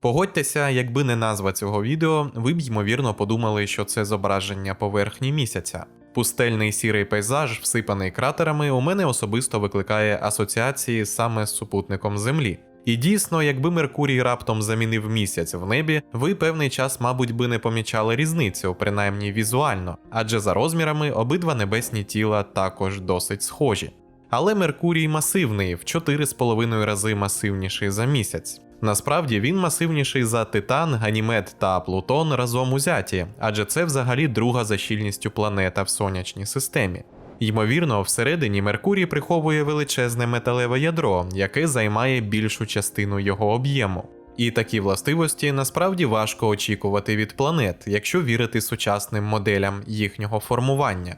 Погодьтеся, якби не назва цього відео, ви б ймовірно подумали, що це зображення поверхні місяця. Пустельний сірий пейзаж, всипаний кратерами, у мене особисто викликає асоціації саме з супутником Землі. І дійсно, якби Меркурій раптом замінив місяць в небі, ви певний час, мабуть, би не помічали різницю, принаймні візуально, адже за розмірами обидва небесні тіла також досить схожі. Але Меркурій масивний, в 4,5 рази масивніший за місяць. Насправді він масивніший за Титан, Ганімед та Плутон разом узяті, адже це взагалі друга за щільністю планета в сонячній системі. Ймовірно, всередині Меркурій приховує величезне металеве ядро, яке займає більшу частину його об'єму. І такі властивості насправді важко очікувати від планет, якщо вірити сучасним моделям їхнього формування.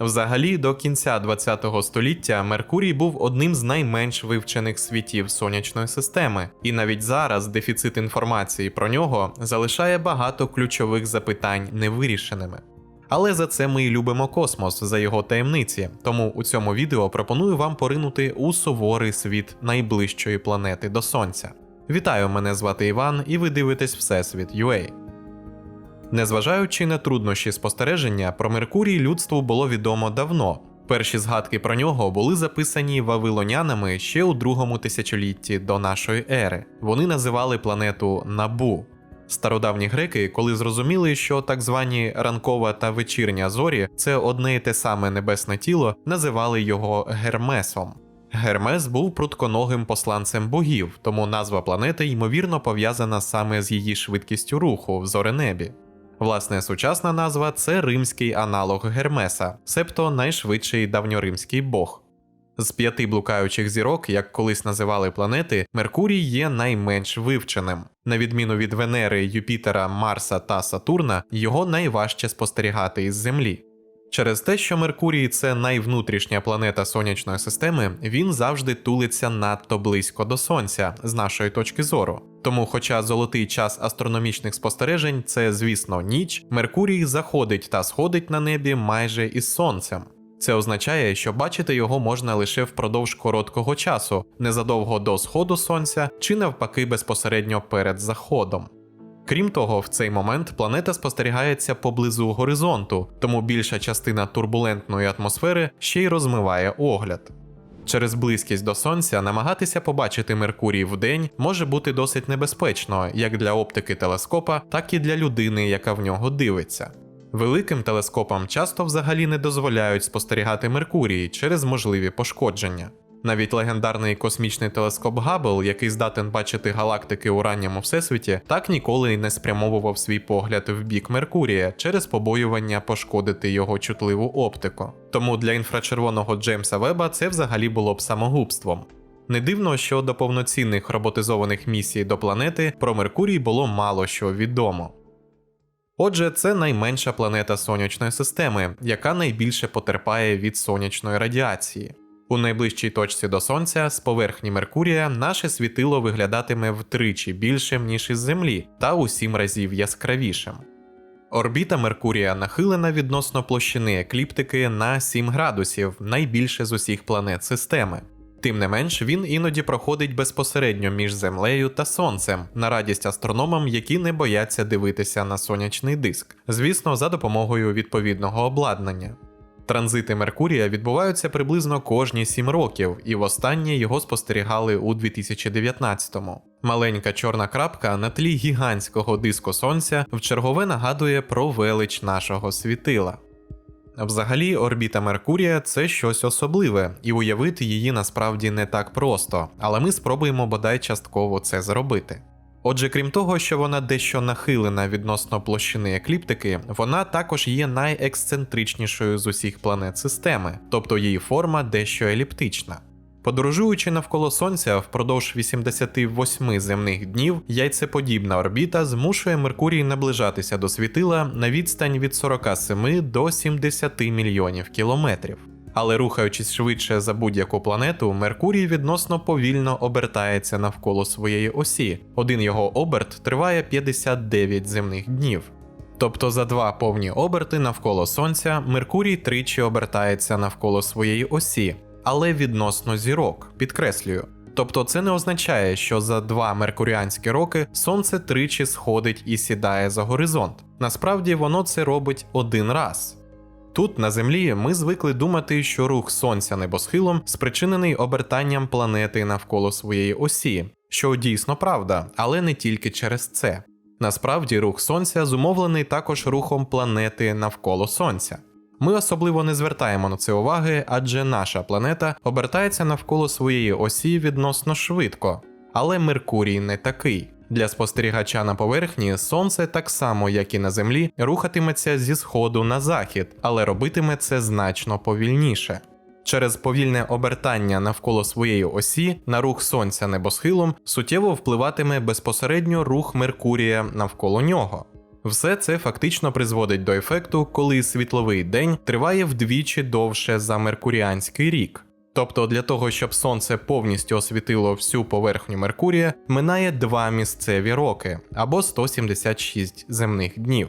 Взагалі, до кінця ХХ століття Меркурій був одним з найменш вивчених світів сонячної системи, і навіть зараз дефіцит інформації про нього залишає багато ключових запитань невирішеними. Але за це ми і любимо космос за його таємниці, тому у цьому відео пропоную вам поринути у суворий світ найближчої планети до Сонця. Вітаю, мене звати Іван, і ви дивитесь Всесвіт UA. Незважаючи на труднощі спостереження, про Меркурій людству було відомо давно. Перші згадки про нього були записані вавилонянами ще у другому тисячолітті до нашої ери. Вони називали планету Набу. Стародавні греки, коли зрозуміли, що так звані ранкова та вечірня зорі це одне і те саме небесне тіло, називали його Гермесом. Гермес був прутконогим посланцем богів, тому назва планети ймовірно пов'язана саме з її швидкістю руху в зоренебі. Власне, сучасна назва це римський аналог Гермеса, себто найшвидший давньоримський бог. З п'яти блукаючих зірок, як колись називали планети, Меркурій є найменш вивченим. На відміну від Венери, Юпітера, Марса та Сатурна, його найважче спостерігати із Землі. Через те, що Меркурій це найвнутрішня планета сонячної системи, він завжди тулиться надто близько до Сонця з нашої точки зору. Тому, хоча золотий час астрономічних спостережень це, звісно, ніч, Меркурій заходить та сходить на небі майже із сонцем. Це означає, що бачити його можна лише впродовж короткого часу, незадовго до сходу сонця чи навпаки безпосередньо перед заходом. Крім того, в цей момент планета спостерігається поблизу горизонту, тому більша частина турбулентної атмосфери ще й розмиває огляд. Через близькість до сонця намагатися побачити Меркурій вдень може бути досить небезпечно як для оптики телескопа, так і для людини, яка в нього дивиться. Великим телескопам часто взагалі не дозволяють спостерігати Меркурій через можливі пошкодження. Навіть легендарний космічний телескоп Габл, який здатен бачити галактики у ранньому всесвіті, так ніколи й не спрямовував свій погляд в бік Меркурія через побоювання пошкодити його чутливу оптику. Тому для інфрачервоного Джеймса Веба це взагалі було б самогубством. Не дивно, що до повноцінних роботизованих місій до планети про Меркурій було мало що відомо. Отже, це найменша планета сонячної системи, яка найбільше потерпає від сонячної радіації. У найближчій точці до Сонця з поверхні Меркурія наше світило виглядатиме втричі більшим, ніж із Землі, та у сім разів яскравішим. Орбіта Меркурія нахилена відносно площини екліптики на 7 градусів, найбільше з усіх планет системи. Тим не менш, він іноді проходить безпосередньо між Землею та Сонцем, на радість астрономам, які не бояться дивитися на сонячний диск, звісно, за допомогою відповідного обладнання. Транзити Меркурія відбуваються приблизно кожні 7 років, і востаннє його спостерігали у 2019-му. Маленька чорна крапка на тлі гігантського диску сонця вчергове нагадує про велич нашого світила. Взагалі, орбіта Меркурія це щось особливе, і уявити її насправді не так просто, але ми спробуємо бодай частково це зробити. Отже, крім того, що вона дещо нахилена відносно площини екліптики, вона також є найексцентричнішою з усіх планет системи, тобто її форма дещо еліптична. Подорожуючи навколо Сонця впродовж 88 земних днів, яйцеподібна орбіта змушує Меркурій наближатися до світила на відстань від 47 до 70 мільйонів кілометрів. Але рухаючись швидше за будь-яку планету, Меркурій відносно повільно обертається навколо своєї осі. Один його оберт триває 59 земних днів. Тобто за два повні оберти навколо Сонця Меркурій тричі обертається навколо своєї осі, але відносно зірок, підкреслюю. Тобто це не означає, що за два меркуріанські роки сонце тричі сходить і сідає за горизонт. Насправді воно це робить один раз. Тут, на Землі, ми звикли думати, що рух сонця небосхилом спричинений обертанням планети навколо своєї осі, що дійсно правда, але не тільки через це. Насправді, рух сонця зумовлений також рухом планети навколо сонця. Ми особливо не звертаємо на це уваги, адже наша планета обертається навколо своєї осі відносно швидко, але Меркурій не такий. Для спостерігача на поверхні сонце так само, як і на землі, рухатиметься зі сходу на захід, але робитиме це значно повільніше. Через повільне обертання навколо своєї осі на рух сонця небосхилом суттєво впливатиме безпосередньо рух Меркурія навколо нього. Все це фактично призводить до ефекту, коли світловий день триває вдвічі довше за меркуріанський рік. Тобто для того, щоб сонце повністю освітило всю поверхню Меркурія, минає два місцеві роки або 176 земних днів.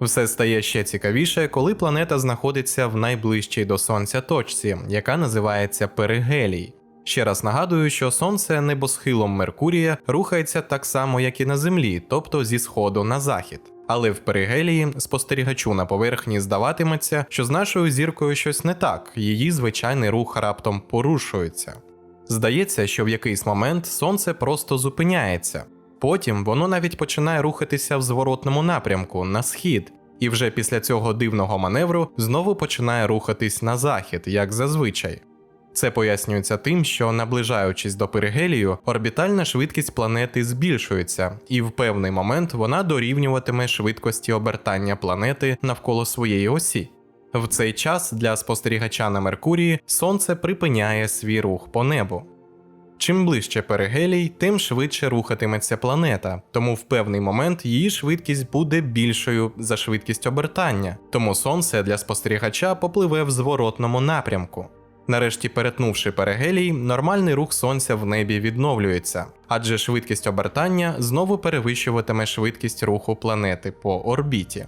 Все стає ще цікавіше, коли планета знаходиться в найближчій до сонця точці, яка називається перигелій. Ще раз нагадую, що сонце небосхилом Меркурія рухається так само, як і на Землі, тобто зі сходу на захід. Але в перигелії спостерігачу на поверхні здаватиметься, що з нашою зіркою щось не так, її звичайний рух раптом порушується. Здається, що в якийсь момент сонце просто зупиняється, потім воно навіть починає рухатися в зворотному напрямку на схід, і вже після цього дивного маневру знову починає рухатись на захід, як зазвичай. Це пояснюється тим, що наближаючись до перигелію, орбітальна швидкість планети збільшується, і в певний момент вона дорівнюватиме швидкості обертання планети навколо своєї осі. В цей час для спостерігача на Меркурії Сонце припиняє свій рух по небу. Чим ближче перигелій, тим швидше рухатиметься планета, тому в певний момент її швидкість буде більшою за швидкість обертання, тому сонце для спостерігача попливе в зворотному напрямку. Нарешті, перетнувши перигелій, нормальний рух сонця в небі відновлюється, адже швидкість обертання знову перевищуватиме швидкість руху планети по орбіті.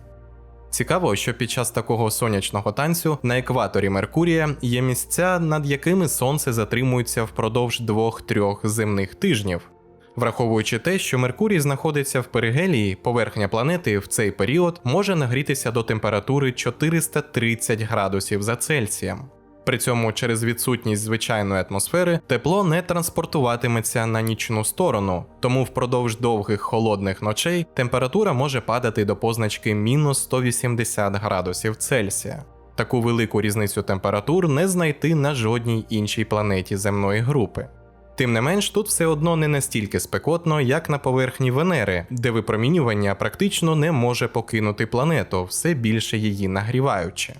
Цікаво, що під час такого сонячного танцю на екваторі Меркурія є місця, над якими сонце затримується впродовж двох-трьох земних тижнів. Враховуючи те, що Меркурій знаходиться в перигелії, поверхня планети в цей період може нагрітися до температури 430 градусів за Цельсієм. При цьому через відсутність звичайної атмосфери тепло не транспортуватиметься на нічну сторону, тому впродовж довгих холодних ночей температура може падати до позначки мінус 180 градусів Цельсія. Таку велику різницю температур не знайти на жодній іншій планеті земної групи. Тим не менш, тут все одно не настільки спекотно, як на поверхні Венери, де випромінювання практично не може покинути планету, все більше її нагріваючи.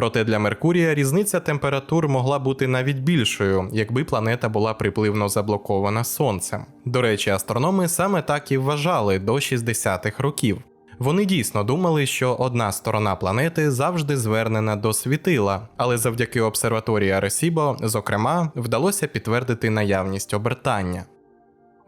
Проте для Меркурія різниця температур могла бути навіть більшою, якби планета була припливно заблокована Сонцем. До речі, астрономи саме так і вважали до 60-х років. Вони дійсно думали, що одна сторона планети завжди звернена до світила, але завдяки обсерваторії Аресібо, зокрема, вдалося підтвердити наявність обертання.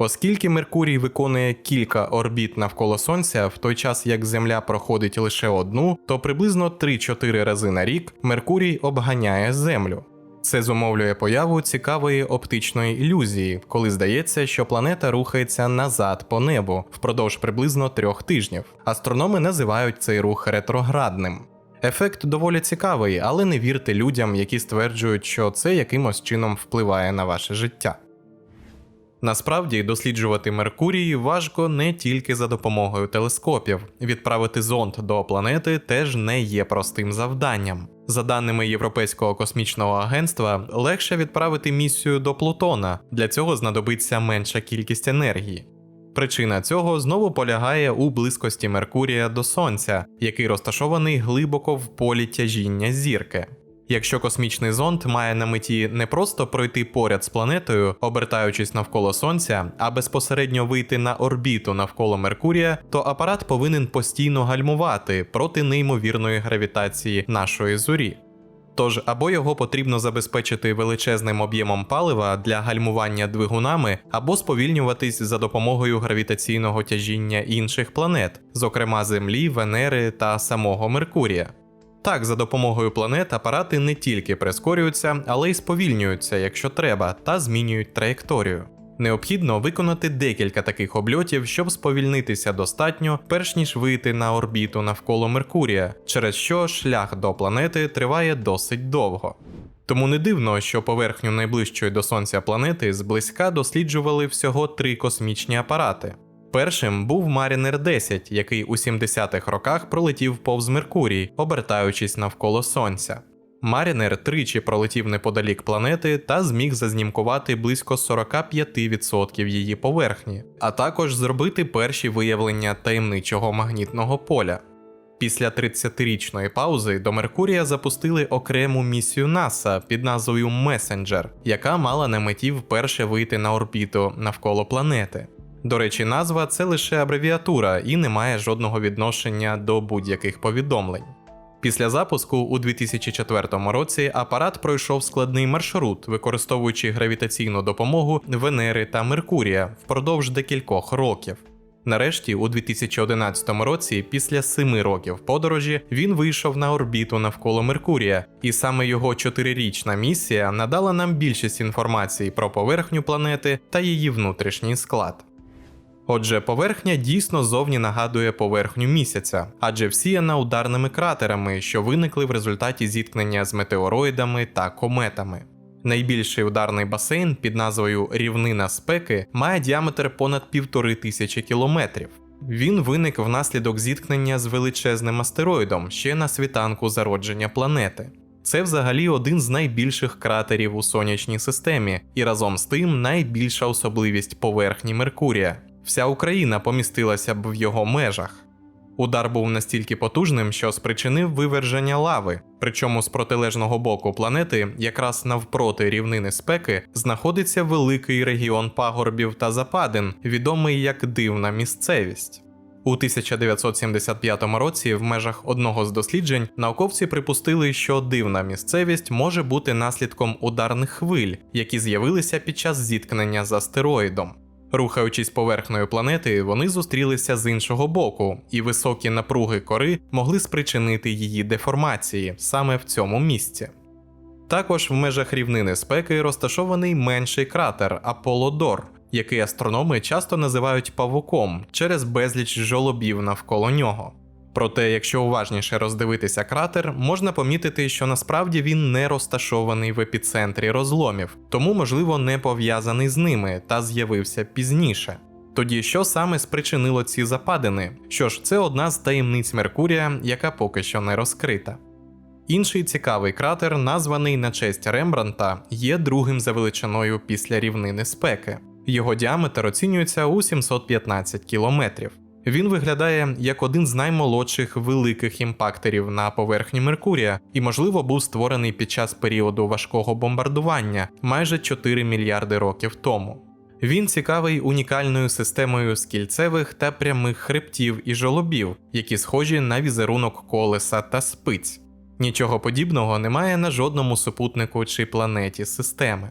Оскільки Меркурій виконує кілька орбіт навколо Сонця, в той час як Земля проходить лише одну, то приблизно 3-4 рази на рік Меркурій обганяє Землю. Це зумовлює появу цікавої оптичної ілюзії, коли здається, що планета рухається назад по небу впродовж приблизно трьох тижнів. Астрономи називають цей рух ретроградним. Ефект доволі цікавий, але не вірте людям, які стверджують, що це якимось чином впливає на ваше життя. Насправді досліджувати Меркурій важко не тільки за допомогою телескопів. Відправити зонд до планети теж не є простим завданням. За даними Європейського космічного агентства, легше відправити місію до Плутона. Для цього знадобиться менша кількість енергії. Причина цього знову полягає у близькості Меркурія до Сонця, який розташований глибоко в полі тяжіння зірки. Якщо космічний зонд має на меті не просто пройти поряд з планетою, обертаючись навколо Сонця, а безпосередньо вийти на орбіту навколо Меркурія, то апарат повинен постійно гальмувати проти неймовірної гравітації нашої зорі. Тож або його потрібно забезпечити величезним об'ємом палива для гальмування двигунами, або сповільнюватись за допомогою гравітаційного тяжіння інших планет, зокрема Землі, Венери та самого Меркурія. Так, за допомогою планет апарати не тільки прискорюються, але й сповільнюються, якщо треба, та змінюють траєкторію. Необхідно виконати декілька таких обльотів, щоб сповільнитися достатньо, перш ніж вийти на орбіту навколо Меркурія, через що шлях до планети триває досить довго. Тому не дивно, що поверхню найближчої до Сонця планети зблизька досліджували всього три космічні апарати. Першим був Mariner 10, який у 70-х роках пролетів повз Меркурій, обертаючись навколо Сонця. Марінер тричі пролетів неподалік планети та зміг зазнімкувати близько 45% її поверхні, а також зробити перші виявлення таємничого магнітного поля. Після 30-річної паузи до Меркурія запустили окрему місію НАСА під назвою Месенджер, яка мала на меті вперше вийти на орбіту навколо планети. До речі, назва це лише абревіатура і не має жодного відношення до будь-яких повідомлень. Після запуску у 2004 році апарат пройшов складний маршрут, використовуючи гравітаційну допомогу Венери та Меркурія впродовж декількох років. Нарешті, у 2011 році, після семи років подорожі, він вийшов на орбіту навколо Меркурія, і саме його чотирирічна місія надала нам більшість інформації про поверхню планети та її внутрішній склад. Отже, поверхня дійсно зовні нагадує поверхню місяця, адже всіяна ударними кратерами, що виникли в результаті зіткнення з метеороїдами та кометами. Найбільший ударний басейн під назвою Рівнина спеки має діаметр понад півтори тисячі кілометрів. Він виник внаслідок зіткнення з величезним астероїдом ще на світанку зародження планети. Це взагалі один з найбільших кратерів у сонячній системі, і разом з тим найбільша особливість поверхні Меркурія. Вся Україна помістилася б в його межах. Удар був настільки потужним, що спричинив виверження лави, причому з протилежного боку планети, якраз навпроти рівнини спеки, знаходиться великий регіон пагорбів та западин, відомий як дивна місцевість. У 1975 році в межах одного з досліджень науковці припустили, що дивна місцевість може бути наслідком ударних хвиль, які з'явилися під час зіткнення з астероїдом. Рухаючись поверхнею планети, вони зустрілися з іншого боку, і високі напруги кори могли спричинити її деформації саме в цьому місці. Також в межах рівнини спеки розташований менший кратер Аполлодор, який астрономи часто називають павуком через безліч жолобів навколо нього. Проте, якщо уважніше роздивитися кратер, можна помітити, що насправді він не розташований в епіцентрі розломів, тому, можливо, не пов'язаний з ними та з'явився пізніше. Тоді що саме спричинило ці западини? Що ж, це одна з таємниць Меркурія, яка поки що не розкрита. Інший цікавий кратер, названий на честь Рембранта, є другим за величиною після рівнини спеки. Його діаметр оцінюється у 715 кілометрів. Він виглядає як один з наймолодших великих імпактерів на поверхні Меркурія і, можливо, був створений під час періоду важкого бомбардування майже 4 мільярди років тому. Він цікавий унікальною системою скільцевих та прямих хребтів і жолобів, які схожі на візерунок колеса та спиць. Нічого подібного немає на жодному супутнику чи планеті системи.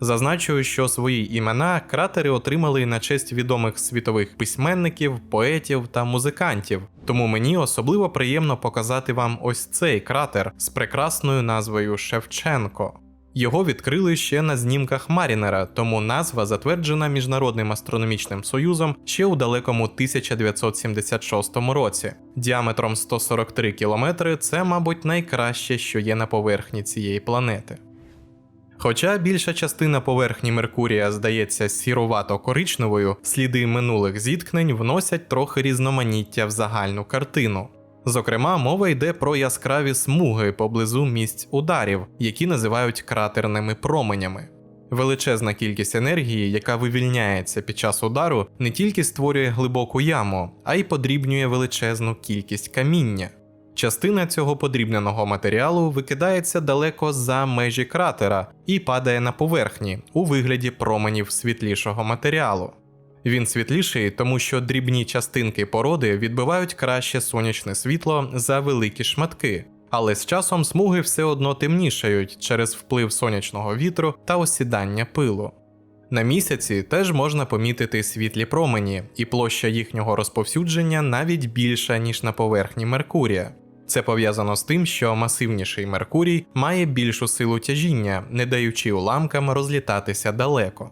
Зазначую, що свої імена кратери отримали на честь відомих світових письменників, поетів та музикантів. Тому мені особливо приємно показати вам ось цей кратер з прекрасною назвою Шевченко. Його відкрили ще на знімках Марінера, тому назва затверджена Міжнародним астрономічним союзом ще у далекому 1976 році. Діаметром 143 кілометри це, мабуть, найкраще, що є на поверхні цієї планети. Хоча більша частина поверхні Меркурія здається сірувато-коричневою, сліди минулих зіткнень вносять трохи різноманіття в загальну картину. Зокрема, мова йде про яскраві смуги поблизу місць ударів, які називають кратерними променями. Величезна кількість енергії, яка вивільняється під час удару, не тільки створює глибоку яму, а й подрібнює величезну кількість каміння. Частина цього подрібненого матеріалу викидається далеко за межі кратера і падає на поверхні у вигляді променів світлішого матеріалу. Він світліший, тому що дрібні частинки породи відбивають краще сонячне світло за великі шматки, але з часом смуги все одно темнішають через вплив сонячного вітру та осідання пилу. На місяці теж можна помітити світлі промені, і площа їхнього розповсюдження навіть більша, ніж на поверхні Меркурія. Це пов'язано з тим, що масивніший Меркурій має більшу силу тяжіння, не даючи уламкам розлітатися далеко.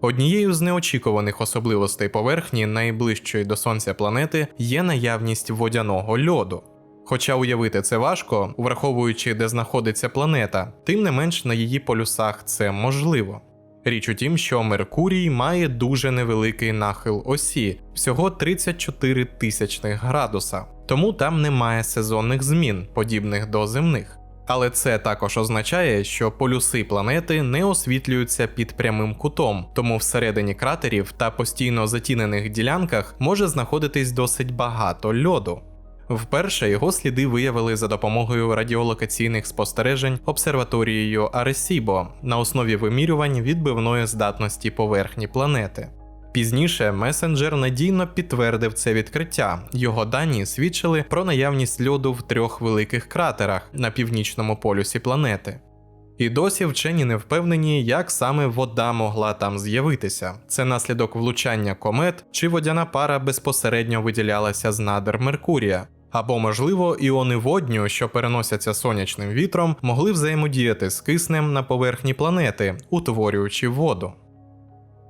Однією з неочікуваних особливостей поверхні найближчої до Сонця планети є наявність водяного льоду. Хоча уявити це важко, враховуючи, де знаходиться планета, тим не менш на її полюсах це можливо. Річ у тім, що Меркурій має дуже невеликий нахил осі, всього 34 тисячних градуса, тому там немає сезонних змін, подібних до земних. Але це також означає, що полюси планети не освітлюються під прямим кутом, тому всередині кратерів та постійно затінених ділянках може знаходитись досить багато льоду. Вперше його сліди виявили за допомогою радіолокаційних спостережень обсерваторією Аресібо на основі вимірювань відбивної здатності поверхні планети. Пізніше месенджер надійно підтвердив це відкриття. Його дані свідчили про наявність льоду в трьох великих кратерах на північному полюсі планети. І досі вчені не впевнені, як саме вода могла там з'явитися. Це наслідок влучання комет чи водяна пара безпосередньо виділялася з надр Меркурія. Або, можливо, іони водню, що переносяться сонячним вітром, могли взаємодіяти з киснем на поверхні планети, утворюючи воду.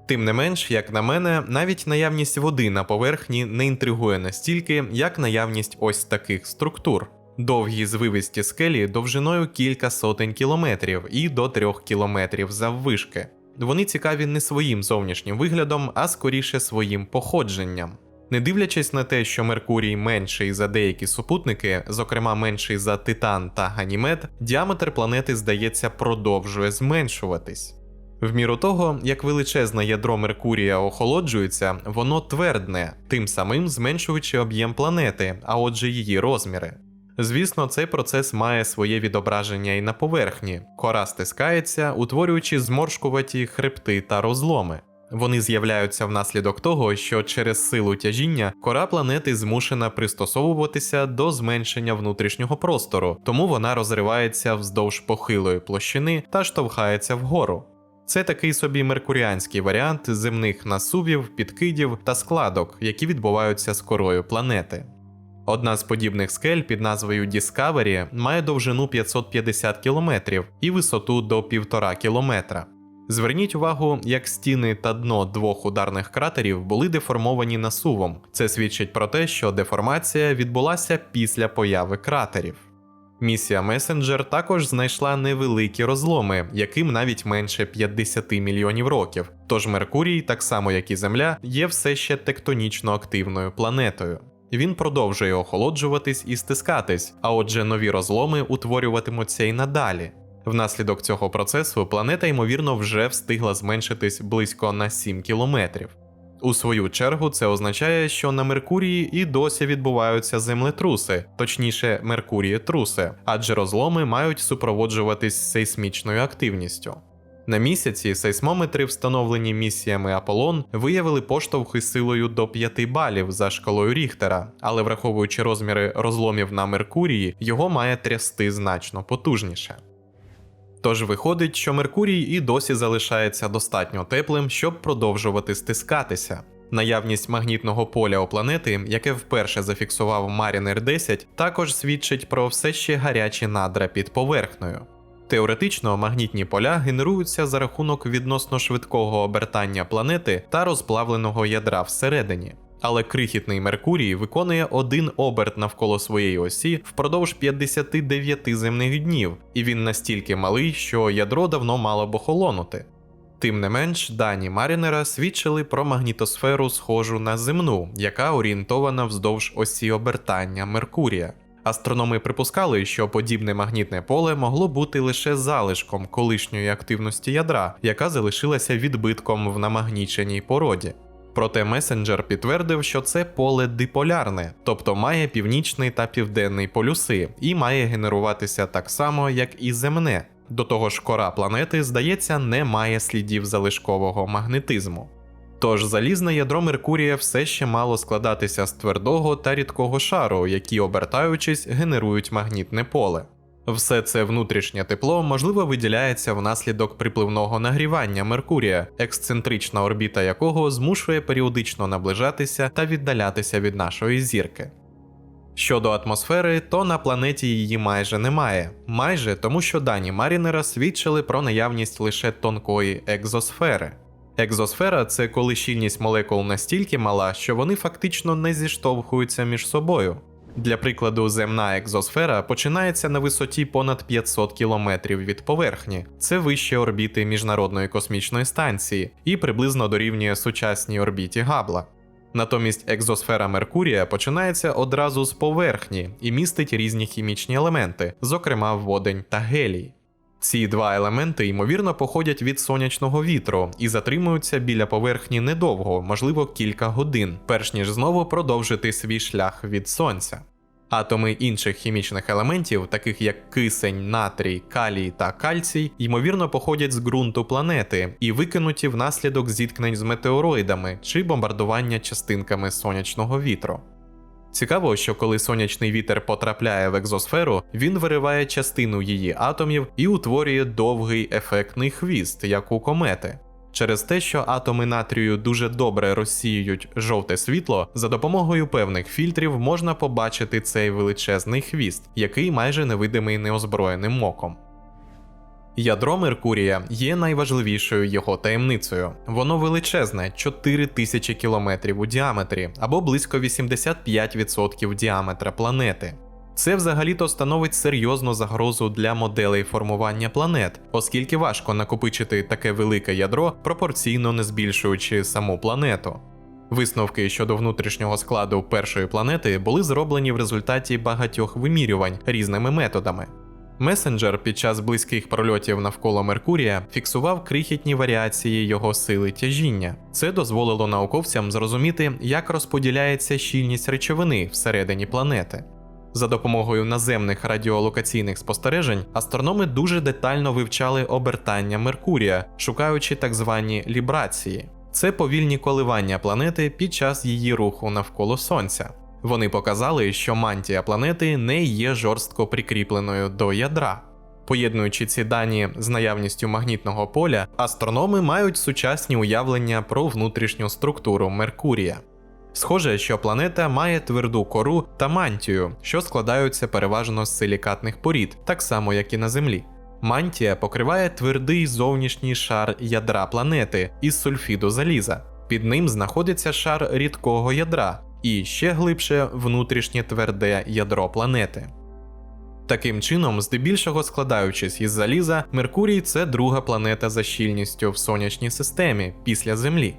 Тим не менш, як на мене, навіть наявність води на поверхні не інтригує настільки, як наявність ось таких структур. Довгі звивисті скелі довжиною кілька сотень кілометрів і до трьох кілометрів заввишки. Вони цікаві не своїм зовнішнім виглядом, а скоріше своїм походженням. Не дивлячись на те, що Меркурій менший за деякі супутники, зокрема менший за Титан та Ганімед, діаметр планети, здається, продовжує зменшуватись. В міру того, як величезне ядро Меркурія охолоджується, воно твердне, тим самим зменшуючи об'єм планети, а отже її розміри. Звісно, цей процес має своє відображення і на поверхні. Кора стискається, утворюючи зморшкуваті хребти та розломи. Вони з'являються внаслідок того, що через силу тяжіння кора планети змушена пристосовуватися до зменшення внутрішнього простору, тому вона розривається вздовж похилої площини та штовхається вгору. Це такий собі меркуріанський варіант земних насувів, підкидів та складок, які відбуваються з корою планети. Одна з подібних скель під назвою Discovery має довжину 550 км і висоту до 1,5 км. Зверніть увагу, як стіни та дно двох ударних кратерів були деформовані насувом. Це свідчить про те, що деформація відбулася після появи кратерів. Місія Месенджер також знайшла невеликі розломи, яким навіть менше 50 мільйонів років. Тож Меркурій, так само як і Земля, є все ще тектонічно активною планетою. Він продовжує охолоджуватись і стискатись, а отже, нові розломи утворюватимуться і надалі. Внаслідок цього процесу планета, ймовірно, вже встигла зменшитись близько на 7 кілометрів. У свою чергу це означає, що на Меркурії і досі відбуваються землетруси, точніше, Меркурієтруси, адже розломи мають супроводжуватись сейсмічною активністю. На місяці сейсмометри, встановлені місіями Аполлон, виявили поштовхи силою до 5 балів за шкалою Ріхтера, але враховуючи розміри розломів на Меркурії, його має трясти значно потужніше. Тож виходить, що Меркурій і досі залишається достатньо теплим, щоб продовжувати стискатися. Наявність магнітного поля у планети, яке вперше зафіксував Mariner 10, також свідчить про все ще гарячі надра під поверхнею. Теоретично магнітні поля генеруються за рахунок відносно швидкого обертання планети та розплавленого ядра всередині. Але крихітний Меркурій виконує один оберт навколо своєї осі впродовж 59 земних днів, і він настільки малий, що ядро давно мало б охолонути. Тим не менш, дані Марінера свідчили про магнітосферу, схожу на земну, яка орієнтована вздовж осі обертання Меркурія. Астрономи припускали, що подібне магнітне поле могло бути лише залишком колишньої активності ядра, яка залишилася відбитком в намагніченій породі. Проте месенджер підтвердив, що це поле диполярне, тобто має північний та південний полюси, і має генеруватися так само, як і земне. До того ж, кора планети, здається, не має слідів залишкового магнетизму. Тож залізне ядро Меркурія все ще мало складатися з твердого та рідкого шару, які, обертаючись, генерують магнітне поле. Все це внутрішнє тепло можливо виділяється внаслідок припливного нагрівання Меркурія, ексцентрична орбіта якого змушує періодично наближатися та віддалятися від нашої зірки. Щодо атмосфери, то на планеті її майже немає. Майже тому, що дані Марінера свідчили про наявність лише тонкої екзосфери. Екзосфера це коли щільність молекул настільки мала, що вони фактично не зіштовхуються між собою. Для прикладу, земна екзосфера починається на висоті понад 500 кілометрів від поверхні. Це вище орбіти Міжнародної космічної станції і приблизно дорівнює сучасній орбіті Габла. Натомість екзосфера Меркурія починається одразу з поверхні і містить різні хімічні елементи, зокрема водень та гелій. Ці два елементи ймовірно походять від сонячного вітру і затримуються біля поверхні недовго, можливо, кілька годин, перш ніж знову продовжити свій шлях від сонця. Атоми інших хімічних елементів, таких як кисень, натрій, калій та кальцій, ймовірно походять з ґрунту планети і викинуті внаслідок зіткнень з метеороїдами чи бомбардування частинками сонячного вітру. Цікаво, що коли сонячний вітер потрапляє в екзосферу, він вириває частину її атомів і утворює довгий ефектний хвіст, як у комети. Через те, що атоми натрію дуже добре розсіюють жовте світло, за допомогою певних фільтрів можна побачити цей величезний хвіст, який майже невидимий неозброєним оком. Ядро Меркурія є найважливішою його таємницею. Воно величезне 4000 кілометрів у діаметрі або близько 85% діаметра планети. Це взагалі-то становить серйозну загрозу для моделей формування планет, оскільки важко накопичити таке велике ядро, пропорційно не збільшуючи саму планету. Висновки щодо внутрішнього складу першої планети були зроблені в результаті багатьох вимірювань різними методами. Месенджер під час близьких прольотів навколо Меркурія фіксував крихітні варіації його сили тяжіння. Це дозволило науковцям зрозуміти, як розподіляється щільність речовини всередині планети. За допомогою наземних радіолокаційних спостережень астрономи дуже детально вивчали обертання Меркурія, шукаючи так звані лібрації. Це повільні коливання планети під час її руху навколо Сонця. Вони показали, що мантія планети не є жорстко прикріпленою до ядра. Поєднуючи ці дані з наявністю магнітного поля, астрономи мають сучасні уявлення про внутрішню структуру Меркурія. Схоже, що планета має тверду кору та мантію, що складаються переважно з силікатних порід, так само як і на Землі. Мантія покриває твердий зовнішній шар ядра планети із сульфіду заліза. Під ним знаходиться шар рідкого ядра і ще глибше внутрішнє тверде ядро планети. Таким чином, здебільшого складаючись із заліза, Меркурій це друга планета за щільністю в сонячній системі після Землі.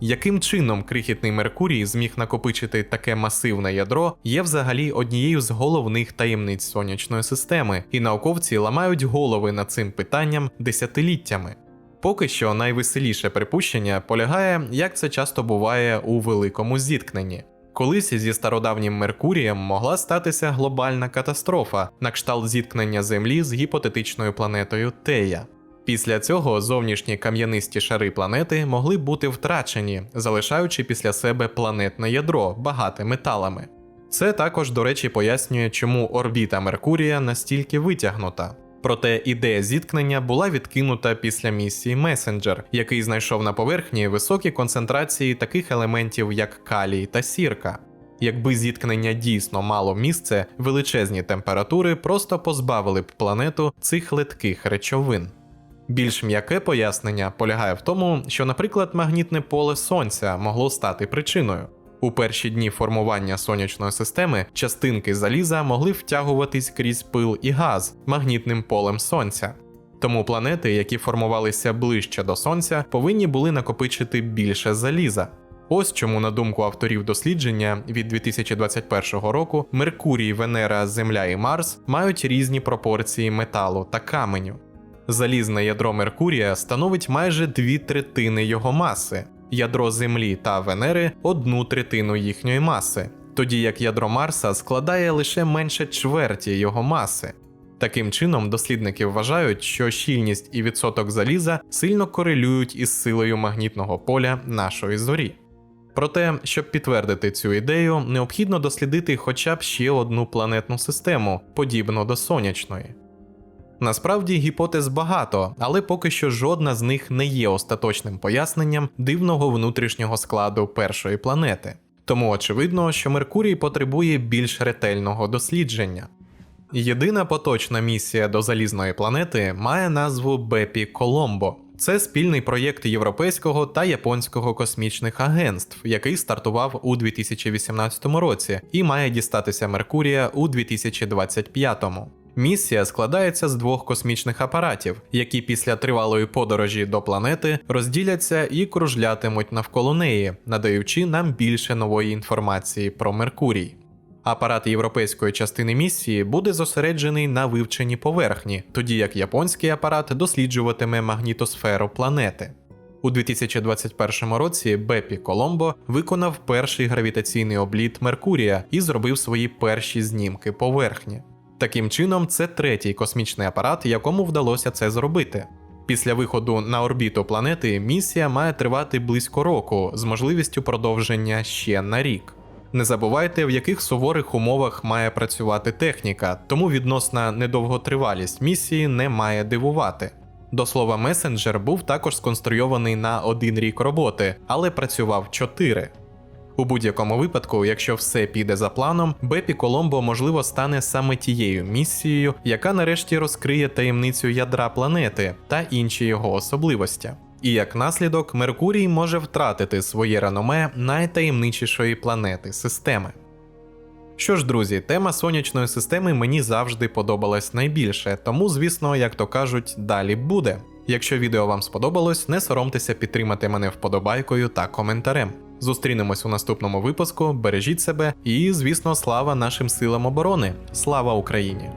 Яким чином крихітний Меркурій зміг накопичити таке масивне ядро, є взагалі однією з головних таємниць сонячної системи, і науковці ламають голови над цим питанням десятиліттями. Поки що найвеселіше припущення полягає, як це часто буває у великому зіткненні. Колись зі стародавнім Меркурієм могла статися глобальна катастрофа, на кшталт зіткнення Землі з гіпотетичною планетою Тея. Після цього зовнішні кам'янисті шари планети могли бути втрачені, залишаючи після себе планетне ядро, багате металами. Це також, до речі, пояснює, чому орбіта Меркурія настільки витягнута. Проте ідея зіткнення була відкинута після місії Месенджер, який знайшов на поверхні високі концентрації таких елементів, як калій та сірка. Якби зіткнення дійсно мало місце, величезні температури просто позбавили б планету цих литких речовин. Більш м'яке пояснення полягає в тому, що, наприклад, магнітне поле Сонця могло стати причиною. У перші дні формування сонячної системи частинки заліза могли втягуватись крізь пил і газ магнітним полем Сонця. Тому планети, які формувалися ближче до Сонця, повинні були накопичити більше заліза. Ось чому, на думку авторів дослідження від 2021 року, Меркурій, Венера, Земля і Марс мають різні пропорції металу та каменю. Залізне ядро Меркурія становить майже дві третини його маси, ядро Землі та Венери одну третину їхньої маси, тоді як ядро Марса складає лише менше чверті його маси. Таким чином, дослідники вважають, що щільність і відсоток заліза сильно корелюють із силою магнітного поля нашої зорі. Проте, щоб підтвердити цю ідею, необхідно дослідити хоча б ще одну планетну систему, подібну до сонячної. Насправді гіпотез багато, але поки що жодна з них не є остаточним поясненням дивного внутрішнього складу першої планети. Тому очевидно, що Меркурій потребує більш ретельного дослідження. Єдина поточна місія до залізної планети має назву Бепі Коломбо. Це спільний проєкт європейського та японського космічних агентств, який стартував у 2018 році і має дістатися Меркурія у 2025. Місія складається з двох космічних апаратів, які після тривалої подорожі до планети розділяться і кружлятимуть навколо неї, надаючи нам більше нової інформації про Меркурій. Апарат європейської частини місії буде зосереджений на вивченні поверхні, тоді як японський апарат досліджуватиме магнітосферу планети. У 2021 році Бепі Коломбо виконав перший гравітаційний обліт Меркурія і зробив свої перші знімки поверхні. Таким чином, це третій космічний апарат, якому вдалося це зробити. Після виходу на орбіту планети місія має тривати близько року з можливістю продовження ще на рік. Не забувайте, в яких суворих умовах має працювати техніка, тому відносна недовготривалість місії не має дивувати. До слова, месенджер був також сконструйований на один рік роботи, але працював 4. У будь-якому випадку, якщо все піде за планом, Бепі Коломбо можливо стане саме тією місією, яка нарешті розкриє таємницю ядра планети та інші його особливості. І як наслідок, Меркурій може втратити своє реноме найтаємничішої планети системи. Що ж, друзі, тема сонячної системи мені завжди подобалась найбільше, тому, звісно, як то кажуть, далі буде. Якщо відео вам сподобалось, не соромтеся підтримати мене вподобайкою та коментарем. Зустрінемось у наступному випуску. Бережіть себе і, звісно, слава нашим силам оборони! Слава Україні!